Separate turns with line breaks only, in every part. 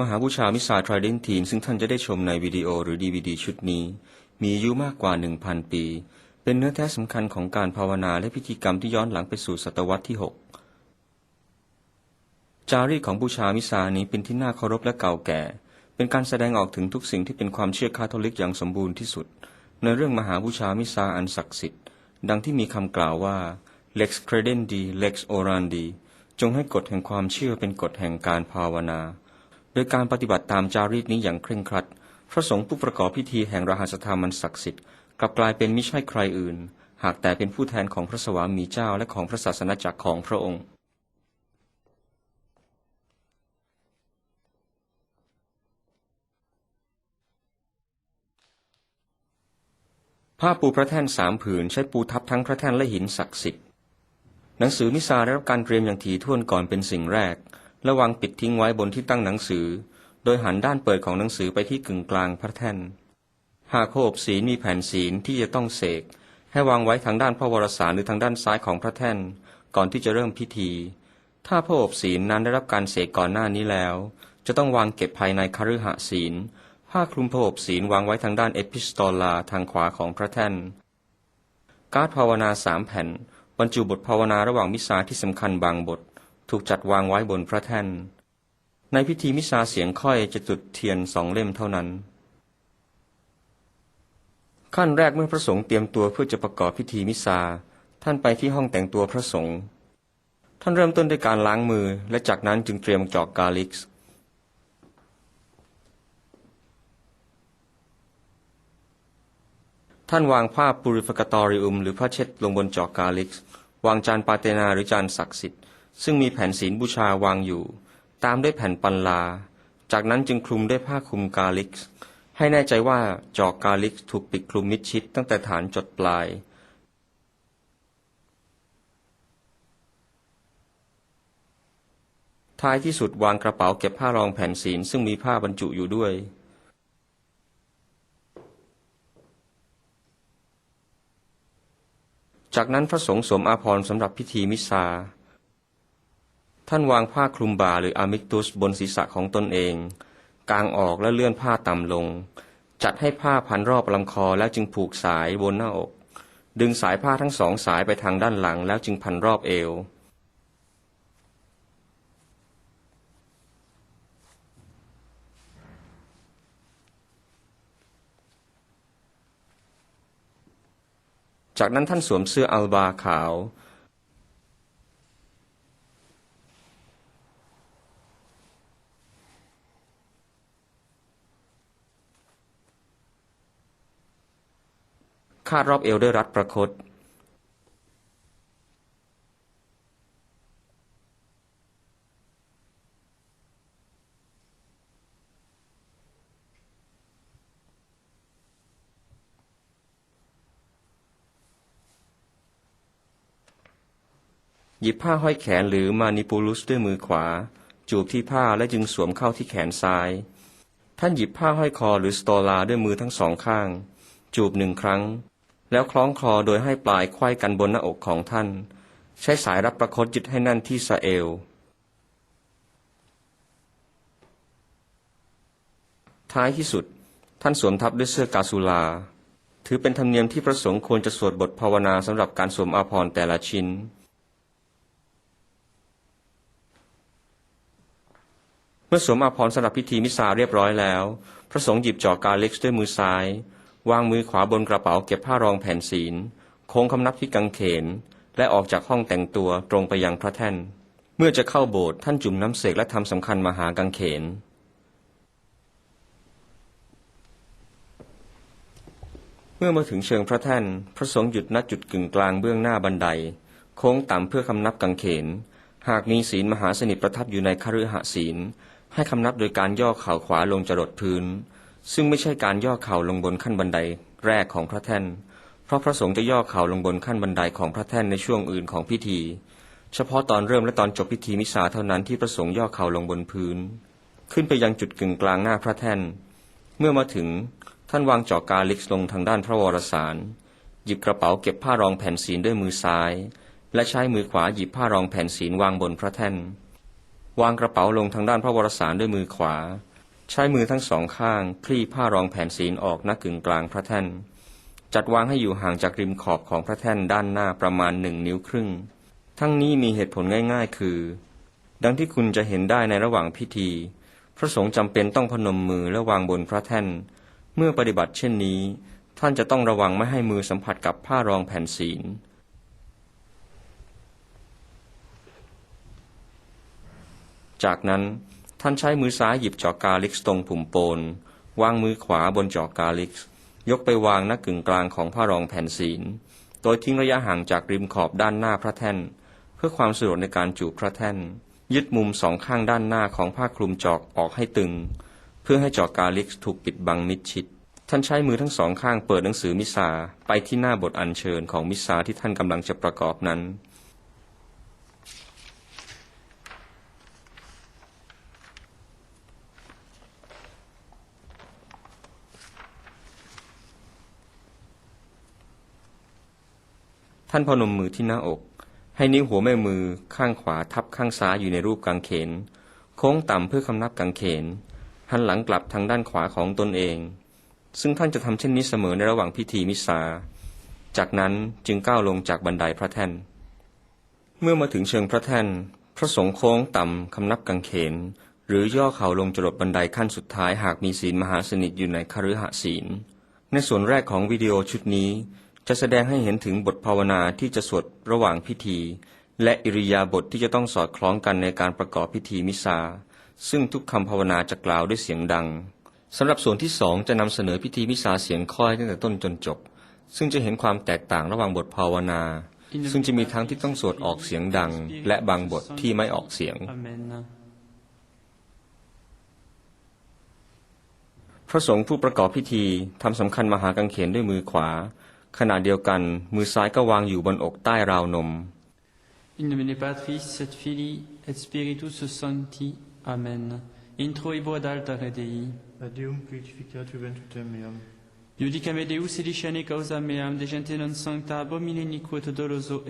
มหาบูชามิสาทร i เดนทีนซึ่งท่านจะได้ชมในวิดีโอหรือดีวดีชุดนี้ มีอายุมากกว่า 1,000 ปี เป็นเนื้อแท้สำคัญของการภาวนาและพิธีกรรมที่ย้อนหลังไปสู่ศตวรรษที่ 6 จารีตของบูชามิสานี้เป็นที่น่าเคารพและเก่าแก่ เป็นการแสดงออกถึงทุกสิ่งที่เป็นความเชื่อคาทอลิกอย่างสมบูรณ์ที่สุด ในเรื่องมหาบูชามิสาอันศักดิ์สิทธิ์ ดังที่มีคำกล่าวว่า lex credendi lex orandi จงให้กฎแห่งความเชื่อเป็นกฎแห่งการภาวนา โดยการปฏิบัติตามจารีตนี้อย่างเคร่งครัด พระสงฆ์ผู้ประกอบพิธีแห่งรหัสธรรมอันศักดิ์สิทธิ์กลับกลายเป็นไม่ใช่ใครอื่น หากแต่เป็นผู้แทนของพระสวามีเจ้าและของพระศาสนาจักรของพระองค์ผ้าปูพระแท่นสามผืนใช้ปูทับทั้งพระแท่นและหินศักดิ์สิทธิ์ หนังสือมิซาได้รับการเตรียมอย่างถี่ถ้วนก่อนเป็นสิ่งแรก และวางปิดทิ้งไว้บนที่ตั้งหนังสือ โดยหันด้านเปิดของหนังสือไปที่กึ่งกลางพระแท่น หากโคบศีลมีแผ่นศีลที่จะต้องเสก ให้วางไว้ทางด้านพระวรสารหรือทางด้านซ้ายของพระแท่น ก่อนที่จะเริ่มพิธี ถ้าพระอบศีลนั้นได้รับการเสกก่อนหน้านี้แล้ว จะต้องวางเก็บภายในคฤหศีล ผ้าคลุมพระอบศีลวางไว้ทางด้านเอพิสโตลาทางขวาของพระแท่น การ์ดภาวนาสามแผ่นบรรจุบทภาวนาระหว่างมิสาที่สำคัญบางบท ถูกจัดวางไว้บนพระแท่น ในพิธีมิสาเสียงค่อยจะจุดเทียนสองเล่มเท่านั้น ขั้นแรกเมื่อพระสงฆ์เตรียมตัวเพื่อจะประกอบพิธีมิสาท่านไปที่ห้องแต่งตัวพระสงฆ์ท่านเริ่มต้นด้วยการล้างมือ และจากนั้นจึงเตรียมจอกกาลิกส์ท่านวางผ้าปูริฟกตอริอุม หรือผ้าเช็ดลงบนจอกกาลิกส์วางจานปาเตนาหรือจานศักดิ์สิทธิ์ ซึ่งมีแผ่นศีลบูชาวางอยู่ ตามด้วยแผ่นปันลา จากนั้นจึงคลุมด้วยผ้าคลุมกาลิก ให้แน่ใจว่าจอกกาลิกถูกปิดคลุมมิดชิดตั้งแต่ฐานจดปลาย ท้ายที่สุดวางกระเป๋าเก็บผ้ารองแผ่นศีลซึ่งมีผ้าบรรจุอยู่ด้วยจากนั้นพระสงฆ์สวมอาภรณ์สำหรับพิธีมิสซา ท่านวางผ้าคลุมบ่าหรืออามิกตุสบนศีรษะของตนเอง กางออกและเลื่อนผ้าต่ำลง จัดให้ผ้าพันรอบลำคอแล้วจึงผูกสายบนหน้าอก ดึงสายผ้าทั้งสองสายไปทางด้านหลังแล้วจึงพันรอบเอว จากนั้นท่านสวมเสื้ออัลบาขาว คาดรอบเอวด้วยรัดประคตหยิบผ้าห้อยแขนหรือมานิปูลุสด้วยมือขวา จูบที่ผ้าและจึงสวมเข้าที่แขนซ้าย ท่านหยิบผ้าห้อยคอหรือสโตลาด้วยมือทั้งสองข้าง จูบหนึ่งครั้ง แล้วคล้องคอโดยให้ปลายไขว้กันบนหน้าอกของท่าน ใช้สายรับประคตยึดให้แน่นที่สะเอว ท้ายที่สุดท่านสวมทับด้วยเสื้อกาสุลา ถือเป็นธรรมเนียมที่พระสงฆ์ควรจะสวดบทภาวนาสำหรับการสวมอาภรณ์แต่ละชิ้นเมื่อสวมอาภรณ์สำหรับพิธีมิสซาเรียบร้อยแล้ว พระสงฆ์หยิบจอกาเล็กด้วยมือซ้าย วางมือขวาบนกระเป๋าเก็บผ้ารองแผ่นศีลโค้งคำนับที่กังเขน และออกจากห้องแต่งตัวตรงไปยังพระแท่น เมื่อจะเข้าโบสถ์ท่านจุ่มน้ำเสกและทำสำคัญมหากังเขน เมื่อมาถึงเชิงพระแท่น พระสงฆ์หยุดณจุดกึ่งกลางเบื้องหน้าบันได โค้งต่ำเพื่อคำนับกังเขน หากมีศีลมหาสนิทประทับอยู่ในคฤหศีล ให้คำนับโดยการย่อเข่าขวาลงจรดพื้น ซึ่งไม่ใช่การย่อเข่าลงบนขั้นบันไดแรกของพระแท่น เพราะพระสงฆ์จะย่อเข่าลงบนขั้นบันไดของพระแท่นในช่วงอื่นของพิธี เฉพาะตอนเริ่มและตอนจบพิธีมิสาเท่านั้นที่พระสงฆ์ย่อเข่าลงบนพื้น ขึ้นไปยังจุดกึ่งกลางหน้าพระแท่น เมื่อมาถึงท่านวางจอกกาลิกซ์ลงทางด้านพระวรสาร หยิบกระเป๋าเก็บผ้ารองแผ่นศีลด้วยมือซ้าย และใช้มือขวาหยิบผ้ารองแผ่นศีลวางบนพระแท่น วางกระเป๋าลงทางด้านพระวรสารด้วยมือขวา ใช้มือทั้งสองข้างคลี่ผ้ารองแผ่นศีลออกณกึ่งกลางพระแท่น จัดวางให้อยู่ห่างจากริมขอบของพระแท่นด้านหน้าประมาณหนึ่งนิ้วครึ่ง ทั้งนี้มีเหตุผลง่ายๆ คือ ดังที่คุณจะเห็นได้ในระหว่างพิธี พระสงฆ์จำเป็นต้องพนมมือและวางบนพระแท่น เมื่อปฏิบัติเช่นนี้ ท่านจะต้องระวังไม่ให้มือสัมผัสกับผ้ารองแผ่นศีลจากนั้น ท่านใช้มือซ้ายหยิบจอกกาลิกส์ตรงปุ่มโปน วางมือขวาบนจอกกาลิกส์ยกไปวางณกึ่งกลางของผ้ารองแผ่นศีล โดยทิ้งระยะห่างจากริมขอบด้านหน้าพระแท่น เพื่อความสะดวกในการจูบพระแท่น ยึดมุมสองข้างด้านหน้าของผ้าคลุมจอกออกให้ตึง เพื่อให้จอกกาลิกส์ถูกปิดบังมิดชิด ท่านใช้มือทั้งสองข้างเปิดหนังสือมิสาไปที่หน้าบทอัญเชิญของมิสาที่ท่านกำลังจะประกอบนั้นานพนมมือที่หน้าอก ให้นิ้วหัวแม่มือข้างขวาทับข้างซ้ายอยู่ในรูปกางเขน โค้งต่ำเพื่อคำนับกางเขน หันหลังกลับทางด้านขวาของตนเอง ซึ่งท่านจะทำเช่นนี้เสมอในระหว่างพิธีมิสา จากนั้นจึงก้าวลงจากบันไดพระแท่น เมื่อมาถึงเชิงพระแท่น พระสงฆ์โค้งต่ำคำนับกางเขน หรือย่อเข่าลงจรดบันไดขั้นสุดท้ายหากมีศีลมหาสนิทอยู่ในคฤหศีล ในส่วนแรกของวิดีโอชุดนี้ จะแสดงให้เห็นถึงบทภาวนาที่จะสวดระหว่างพิธี และอิริยาบถทที่จะต้องสอดคล้องกันในการประกอบพิธีมิสาซึ่งทุกคำภาวนาจะกล่าวด้วยเสียงดังสำหรับส่วนที่สองจะนำเสนอพิธีมิสาเสียงค่อยตั้งแต่ต้นจนจบ ซึ่งจะเห็นความแตกต่างระหว่างบทภาวนา ซึ่งจะมีทั้งที่ต้องสวดออกเสียงดัง และบางบทที่ไม่ออกเสียง
Amen.
พระสงฆ์ผู้ประกอบพิธีทำสำคัญมหากังเขนด้วยมือขวา ขณะเดียวกันมือซ้ายก็วางอยู่บนอกใต้ราวนม
In nomine Patris et Filii et Spiritus Sancti. Amen. Introibo ad altare Dei.
Ad Deum purificatur ventutem meam,
Iudicame Deus edicene causa meam, de gente non sancta abomine iniquo et doloso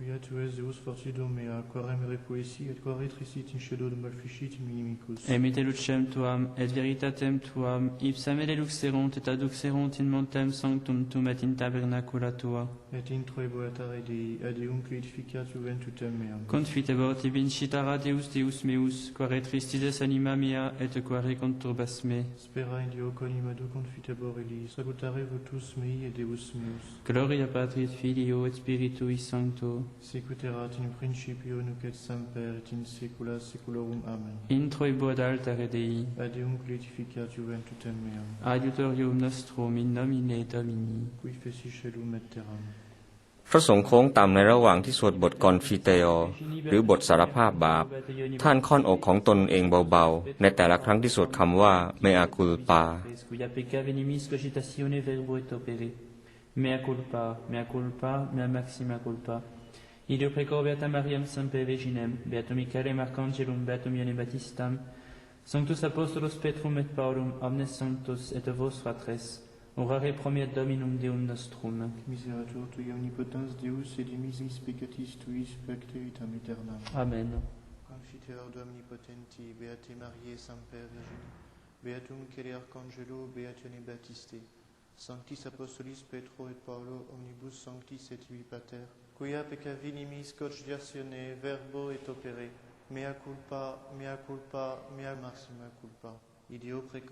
erue me.
quia tu es Deus fortidum mea, repoesi, et quare trisit in shadow de malficit in minimicus.
Emite lucem tuam, et veritatem tuam, ipsa mele luxerunt et aduxerunt in montem sanctum tum et in tabernacula tua.
Et introibo altare Dei, ad Deum purificatur ventutem meam.
Confitebor tibi incitara Deus Deus meus, quare tristides anima mea, et quare conturbas me.
Spera in Dio conimado confitebor elis, salutare votus mei et Deus meus.
Gloria Patri et Filio et Spiritui Sancto.
Sicut erat in principio, nunc et semper, et in saecula saeculorum. Amen.
Introibo ad altare Dei.
Ad Deum purificatur ventutem meam,
Adiutorium nostrum in nomine Domini.
qui feci celum et terram.
พระสงฆ์โค้งต่ำในระหว่างที่สวดบทกอนฟิเตโอหรือบทสารภาพบาป ท่านค่อนอกของตนเองเบาๆ ในแต่ละครั้งที่สวดคำว่าเมอากุลปา
Cuia pecca venimis cogitatione verbo et opere. Mea culpa, mea culpa, mea maxima culpa. Ideo precor beata Mariam semper Virginem, beatum Michaelem Archangelum, beatum Ione Baptistam, Sanctus Apostolos Petrum et Paulum, omnes sanctos et vos fratres, orare promiet Dominum Deum nostrum.
Miseratur tui omnipotens Deus, et dimisis peccatis tuis pecte vitam aeternam.
Amen.
Confiteor omnipotenti, Beate Mariae Semper Virgine, Beatum Michele Arcangelo, Beatione Baptiste, Sanctis Apostolis Petro et Paulo, omnibus sanctis et ibi pater, quia peccavinimis cogitatione verbo et opere, mea culpa, mea culpa, mea maxima culpa. Preco